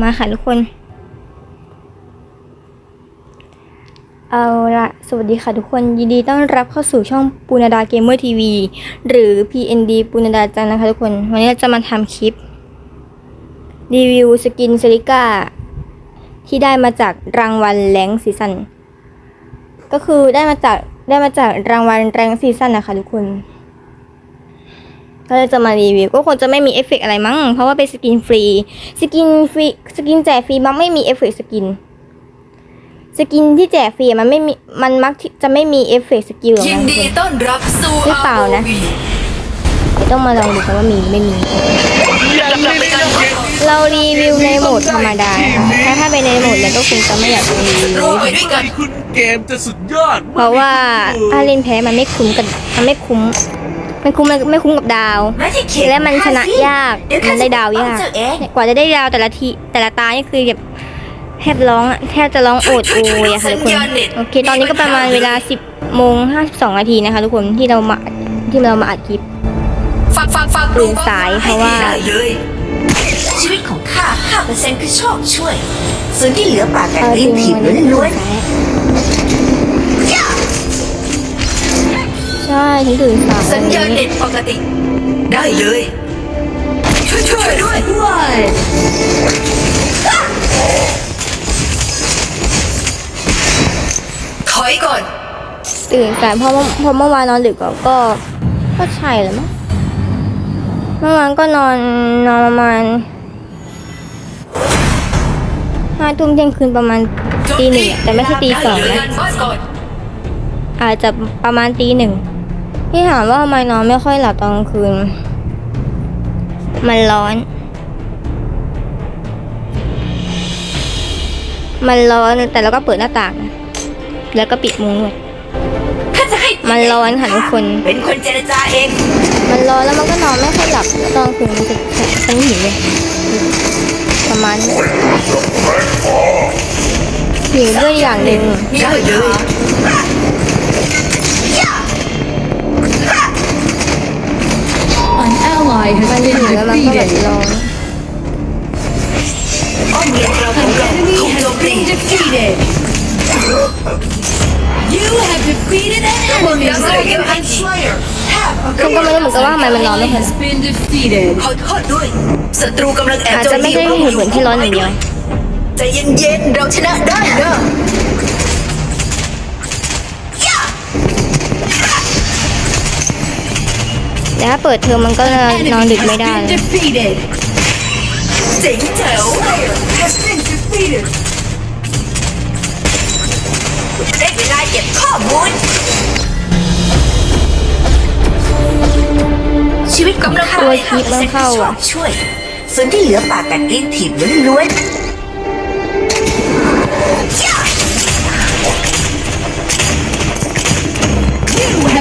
มาค่ะทุกคน เอาละสวัสดีค่ะทุกคน ยินดีต้อนรับเข้าสู่ช่องปูนาดาเกมเมอร์ทีวีหรือ PND ปูนาดาจังนะคะทุกคน วันนี้เราจะมาทำคลิป รีวิวสกินเซริก้า ที่ได้มาจากรางวัลแรงซีซันก็คือได้มาจากได้มาจากรางวัลแรงซีซันนะคะทุกคน ก็เลยจะมารีวิวก็คงจะไม่มีเอฟเฟกต์อะไรมั้ง เพราะว่าเป็นสกินฟรี สกินฟรี สกินแจกฟรีมักไม่มีเอฟเฟกต์สกิน สกินที่แจกฟรีมันไม่มี มันมักที่จะไม่มีเอฟเฟกต์สกิลหรอกยินนะทุกดีคนต้อนรับสู่หรือเปล่านะ ROV เดี๋ยวต้องมาลองดูกันว่ามีหรือไม่มีกำลังเป็นการทดลองเรารีวิวในโหมดธรรมดานะคะถ้าถ้าเป็นในโหมดแล้วก็คงจะไม่อยากรีวิวรู้ไปด้วยกันคุณเกมจะสุดยอด เพราะว่าถ้าเล่นแพ้มันไม่คุ้มกับมันไม่คุ้ม มันคุ้มมันไม่คุ้มกับดาว และมันชนะยาก มันได้ดาวยาก กว่าจะได้ดาวแต่ละทีแต่ละตานี่คือแบบแทบร้องอะแทบจะร้องโอดโอยอะค่ะทุกคน โอเค ตอนนี้ก็ประมาณเวลา 10โมง52นาทีนะคะทุกคนที่เรามาที่เรามาอัดคลิปฟังฟังฟังตื่นสายเพราะว่าได้เลยชีวิตของข้า5%คือโชคช่วย ส่วนที่เหลือปากแต่เอาจลิ้รินงถีบวันนี้ล้วน ใช่ฉันตื่นสายสัญญาณวันนี้เน็ตปกติ ได้เลย ช่วยช่วยด้วยถอยก่อน ตื่นสายเพราะว่าเพราะเมื่อวานนอนดึกอะก็ ก็ใช่แหละมั้งเมื่อวานก็นอนนอนประมาณห้าทุ่มเที่ยงคืนประมาณตีหนึ่งอะแต่ไม่ใช่ตีสองได้เลยนะงานบ้านก่อนอาจจะประมาณตีหนึ่ง ที่ถามว่าทำไมนอนไม่ค่อยหลับตอนกลางคืน มันร้อน มันร้อนแต่เราก็เปิดหน้าต่างนะแล้วก็ปิดมุ้งด้วยๆข้าจะให้มันร้อนค่ะทุกคน เป็นคนเจรจาเอง มันร้อนแล้วมันก็นอนไม่ค่อยหลับแล้วตอนกลางคืนมันจะฉันหิวเลย ประมาณนี้หิวด้วยอย่างหนึ่งได้เลย An มัน has หิ been วแล้วมันก็แบบ defeated. ร้อนอ้อมเรียนเราของเรา Enemy ถูกโจ has มตี been defeated. You have defeated an พวก enemy. นักสู้ยังอันสไลเอร์ฉันก็ไม่รู้เหมือนกันว่าทำไมมันร้อนไม่ Ally ค่อย has been defeated. ขอโทษด้วยศัตรูกำลังแอบอาจโจจะมไม่ตีใช่เหตุผลที่ร้อนอย่างเดียว ใจเย็นๆ เราชนะได้นะ แต่ถ้าเปิดเทอมมันก็นอน Enemy ดึกไม่ has ได้ been เลย defeated. เจ๋งแจ๋วได้เวลาเก็บข้อมูล ชีวิตของข้าตัวคลิปมันเข้าโชอะคช่วย ส่วนที่เหลือปากแต่ลิ้นถีบล้วน You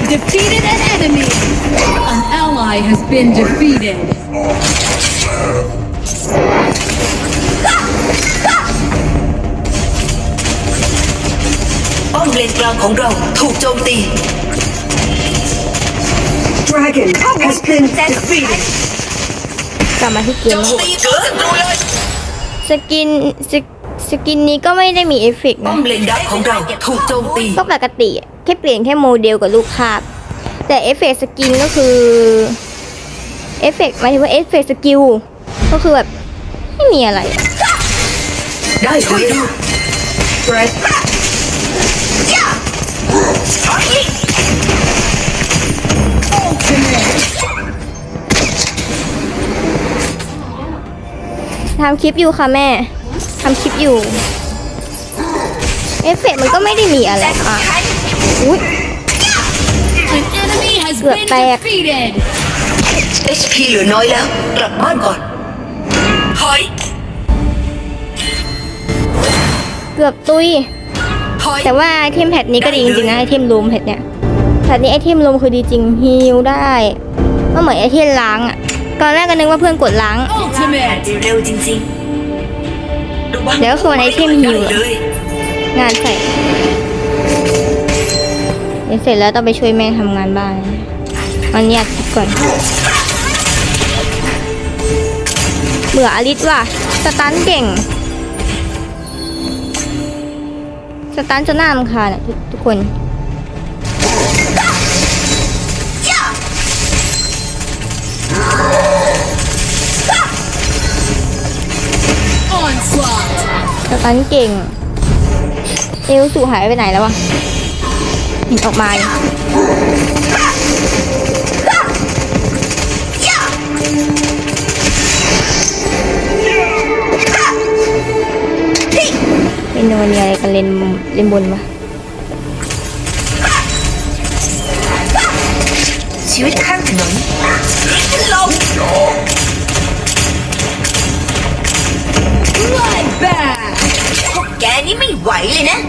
defeated an enemy. An ally has been defeated. ป้อมเลนกลางของเราถูกโจมตี Dragon has been defeated กลับมาที่เกโจมมตีเจอศัตรูเลยสกินสกสกินนี้ก็ไม่ได้มีเอฟเฟกต์ป้อนะมเลนดักของเราถูกโจมตี ก็ปกติอะ แค่เปลี่ยนแค่โมเดลกับรูปภาพ แต่เอฟเฟกต์สกินก็คือเอฟเฟกต์หมายถึงว่าเอฟเฟกต์สกิลก็คือแบบไม่มีอะไรอะได้เลยดูทำคลิปอยู่ค่ะแม่ทำคลิปอยู่ เอฟเฟกต์มันก็ไม่ได้มีอะไรอะ อุ้ย An enemy has Good been back. defeated. HP เหลือน้อยแล้ว กลับบ้านก่อนถอยเกือบตุย ถอยแต่ว่าไอเทมแพทนี้ก็ดีจริงๆนะไอเทมรูมแพทเนี่ยแพทนี้ไอเทมรูมคือดีจริงฮิลได้ก็เหมือนไอเทมล้างอะตอนแรกก็นึกว่าเพื่อนกดล้าง Ultimate. ๆเร็วจริงเดี๋ยวส่วนไอเทมฮิวได้อะเลยงานใส่ เดี๋ยวเสร็จแล้วต้องไปช่วยแม่ทำงานบ้านวันนี้อัดคลิปก่อน เบื่ออลิสว่ะ สตันเก่ง สตันจนน้ารำคาญอะทุกทุกคนสตันเก่ง เอลสูหายไปไหนแล้ววะ ห็นออกมาอยู่เป็นโนเนียอะไรกันเลนเลนบนวะชีวิตข้างถนนลง Bloodbath. พวกแกนี่ไม่ไหวเลยนะ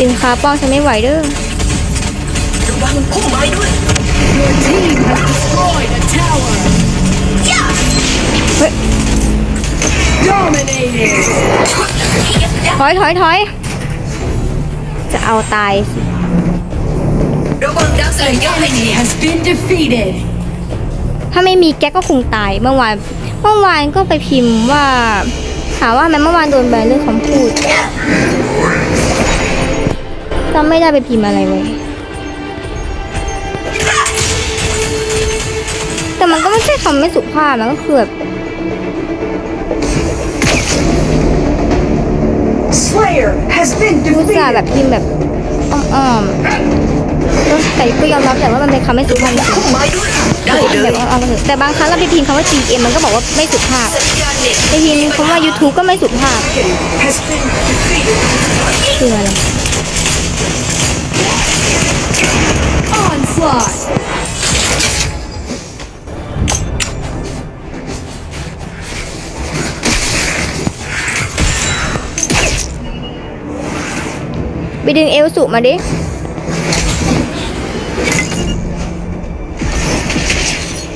ดึงขาป้องฉันไม่ไหวเด้อระวังพุ่มไม้ด้วย Your team has destroyed a tower. เฮ้ย Dominating. ถอยถอยถอยจะเอาตายสิระวังดาวเส An ยอดให้ดี enemy has been defeated. ถ้าไม่มีแก๊กก็คงตายเมื่อวานเมื่อวานก็ไปพิมพ์ว่าถามว่าทำไมเมื่อวานโดนแบนเรื่องคำพูด จำไม่ได้ไปพิมพ์อะไรไว้แต่มันก็ไม่ใช่คำไม่สุภาพมันก็คือแบบ Slayer has been อุตส่าห์แบบพิมพ์แบบอ้อมๆแล้วแต่ก็ยอมรับแต่ว่ามันเป็นคำไม่สุภาพจริงพุ่มไม้ด้วยได้ๆเลแบบยอ้อมๆก็เถอะแต่บางครั้งเราไปพิมพ์คำว่า GM มันก็บอกว่าไม่สุภาพสัญญาณเน็ตไปพิมพ์คำว่า YouTube ก็ไม่สุภาพ has been defeated คืออะไร Onslaught. ไปดึงเอลสุมาดิ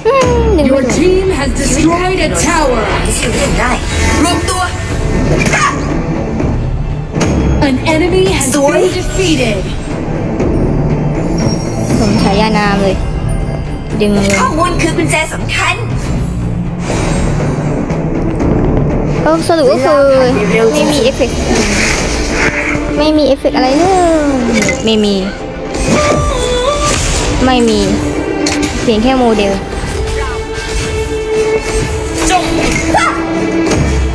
อืมดึงไม่ Your ถูก team has destroyed a tower. ไม่ใช่เรื่องง่ายรวมตัว An enemy has Soy. been defeated. สมฉายานามเลย ดึงเลยข้อมูลคือกุญแจสำคัญก็สรุปก็คือไม่มีเอฟเฟกต์ไม่มีเอฟเฟกต์อะไรเลยไม่มี ไม่มีเพียงแค่โมเดล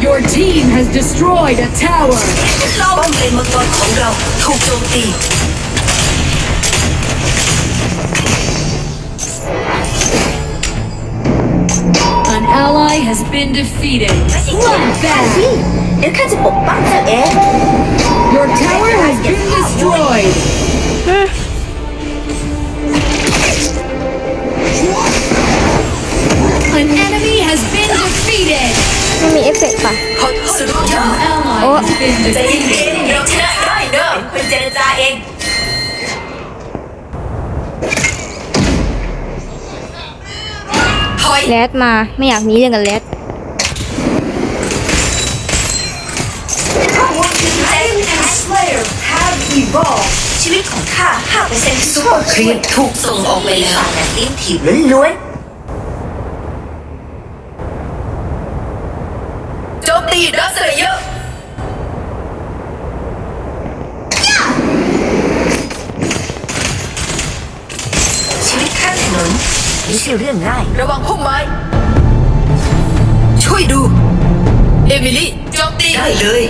Your team has destroyed a tower. ป้อมเลนมังกรของเราถูกโจมตี ally has been defeated. เดี๋ยวข้าจะปกป้องเจ้าเอง Your tower has been destroyed. An enemy has been defeated. ไม่มีเอฟเฟกต์ป่ะขอสุดยอด Ally Oh. has been ใจเย็ defeated. นๆเราชนะได้เนอะเป็นคนเจรจาเอง ถอย แรดมาไม่อยากมีเรื่องกับแรดข้อมูลคือกุญแจสำคัญ Slayer have evolved ชีวิตของข้า5%ซูเปอร์ครีมถูกส่งออกไปแล้วแต่ทีมถีบล้วน ช่เรื่องง่าย ระวังพุ่มไม้ ช่วยดู เอมิลี่โจมตีได้เลย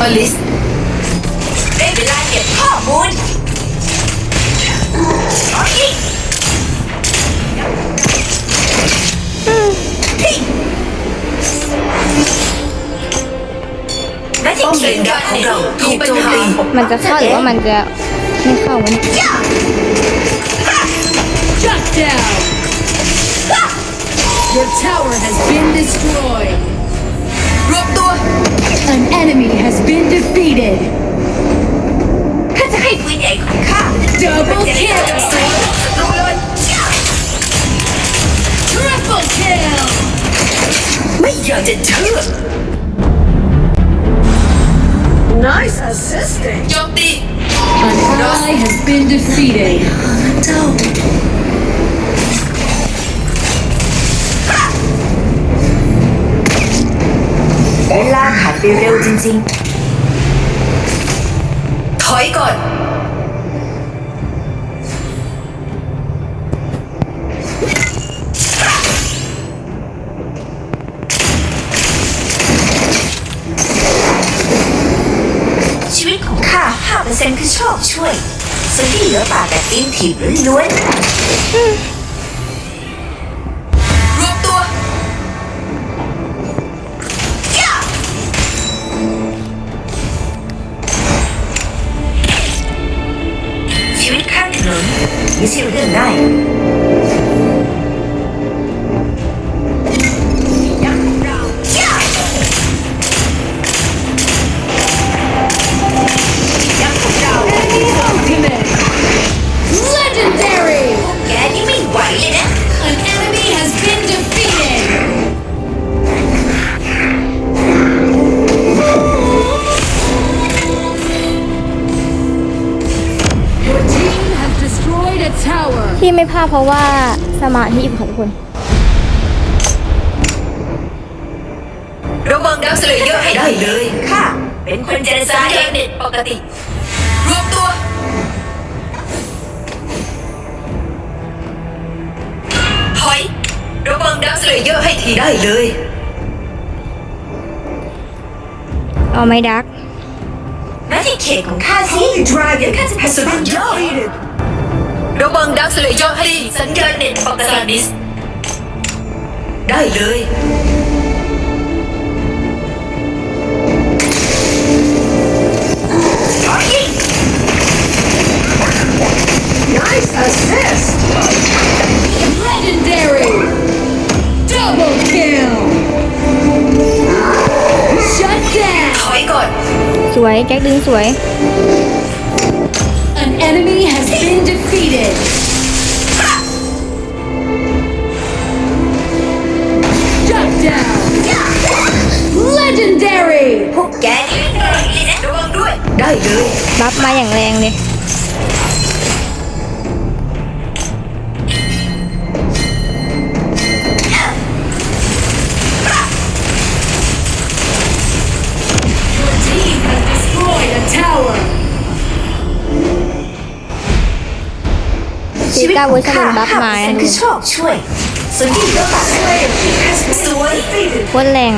อลิสได้เวลาเก็บข้อมูลเอาอีกและที่เขียนการของเราถูกโจมตีมันจะเข้าหรือว่ามันจะไม่เข้าวะเนี่ย Shut down. Your tower has been destroyed. รวมตัว An enemy has been defeated. ข้าจะให้ปืนใหญ่ของข้า Double เจรจากับ kill. ศัตรูเลย Triple kill. ไม่อยากจะเชื่อ Nice assisting โจมตี An ally has been defeated. เจ้า ไปเร็วจริงๆ ถอยก่อนชีวิตของข้า5%คือโชคช่วยส่วนที่เหลือปากแต่ตีนถีบล้วน ไม่ใาดเพราะว่าสมาธิค่ะทุกคน ระวังดาวเสลยเยอะให้ได้เลยค่ะ เป็นคนเจรจาเองเน็ตปกติ รวมตัว ถอย ระวังดาวเสลยเยอะให้ทีได้เลย เอาไม้ดัก มาที่เขตของข้าสิดราเดี๋ยวข้าจะผสมยอดร ให้ทีสัญญาณเน็ตปกติได้เลย Nice assist! Legendary! Double kill! Shut down! ถอยก่อน สวยแก๊กดึงสวย An enemy has been defeated! Shut down! Legendary! พวกแกนี่ไม่ได้เลยนะระวังด้วย ได้เลย บัฟมาอย่างแรงเลย Your team has destroyed a tower! ชีวิตเวอร์ชันบัฟมานะ5%คือโชคช่วยส่วนที่เหลือปากสวยสวยโคตรแรง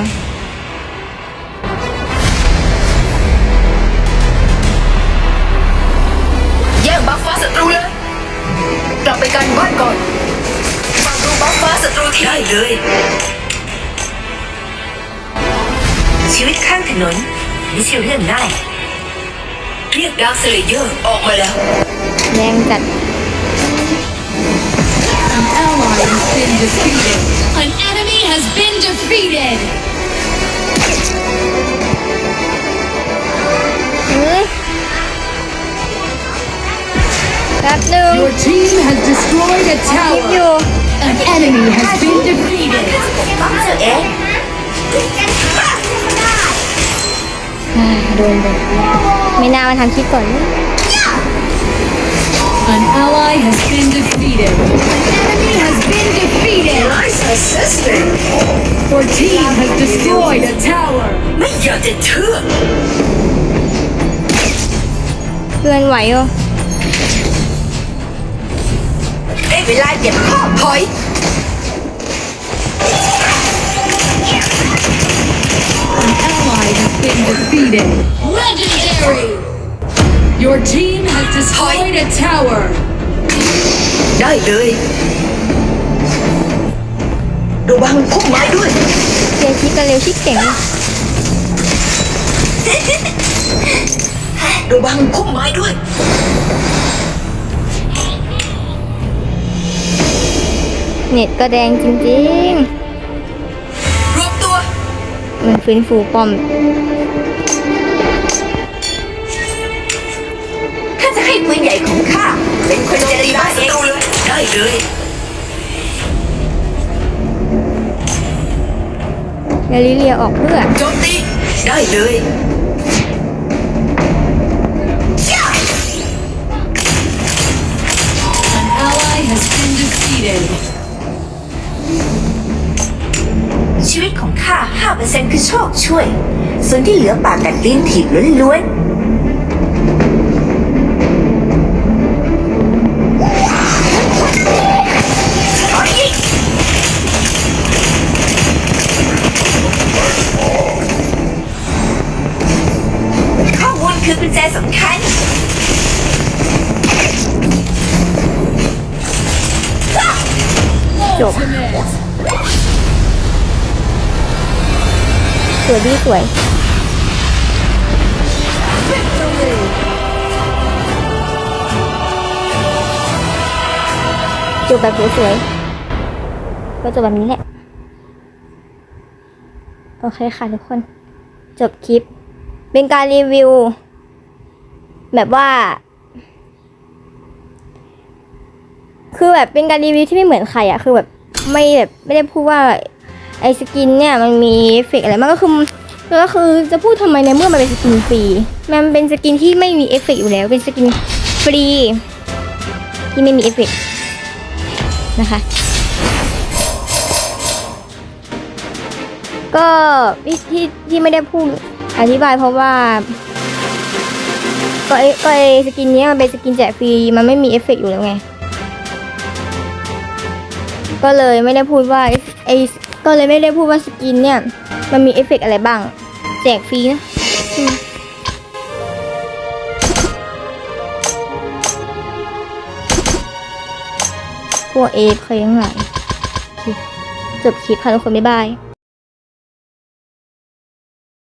แย่งบัฟฟ้าศัตรูเลยกลับไปกันบ้านก่อนฟังดูบัฟฟ้าศัตรูที่ได้เลย ชีวิตข้างถนนไม่ใช่เรื่องง่ายเรียกดาวเซเลเยอร์ออกมาแล้วแรงจัด An ally has been defeated! An enemy has been defeated! เฮ้ยแป๊บหนึ่ง Your team has destroyed a คลิปอ tower! ยู่ An enemy has been defeated! บัฟเธอเองอ่าโดนโดนไม่น่ามาทำคลิปก่อน An ally has been defeated. An enemy has been defeated. Nice assisting Your team has destroyed a tower. ไม่อยากจะเชื่อ เพื่อนไหวเหรอ ได้เวลาเก็บข้อถอย An ally has been defeated. Legendary. Your team has destroyed a tower. ได้เลย ระวังพุ่มไม้ด้วย เจคิดกันเร็วชิกเก่งระวังพุ่มไม้ด้วย เน็ตก็แดงจริงรวมตัวๆมันฟื้นฟูป้อม ให้ปืนใหญ่ของข้าเป็นคนเจรจาเองเลยได้เลยเดลิเลียออกเพื่อโจมตีได้เลย An ally has been defeated. ชีวิตของข้า5%คือโชชคช่วย ส่วนที่เหลือปากกัดลิ้นถีบล้วนๆ วยดีสวย จบแบบสวยๆก็จบแบบนี้แหละ โอเคค่ะทุกคน จบคลิป เป็นการรีวิว แบบว่า คือแบบเป็นการรีวิวที่ไม่เหมือนใครอะคือแบบไม่แบบไม่ได้พูดว่า ไอสกินเนี่ยมันมีเอฟเฟกอะไรมันก็คือก็คือจะพูดทำไมในเมื่อมันเป็นสกินฟรีมันเป็นสกินที่ไม่มีเอฟเฟกอยู่แล้ว เป็นสกินฟรีที่ไม่มีเอฟเฟกนะคะ ก็ที่ที่ที่ไม่ได้พูดอธิบายเพราะว่าก็ไอก็ไอสกินเนี้ยมันเป็นสกินแจกฟรีมันไม่มีเอฟเฟกอยู่แล้วไง ก็เลยไม่ได้พูดว่าไอ้ไอ ก็เลยไม่ได้พูดว่าสกินเนี่ย มันมีเอฟเฟกต์อะไรบ้าง แจกฟรีนะพวกเอฟเคยยังไงจบคลิปค่ะทุกคน บ๊ายบาย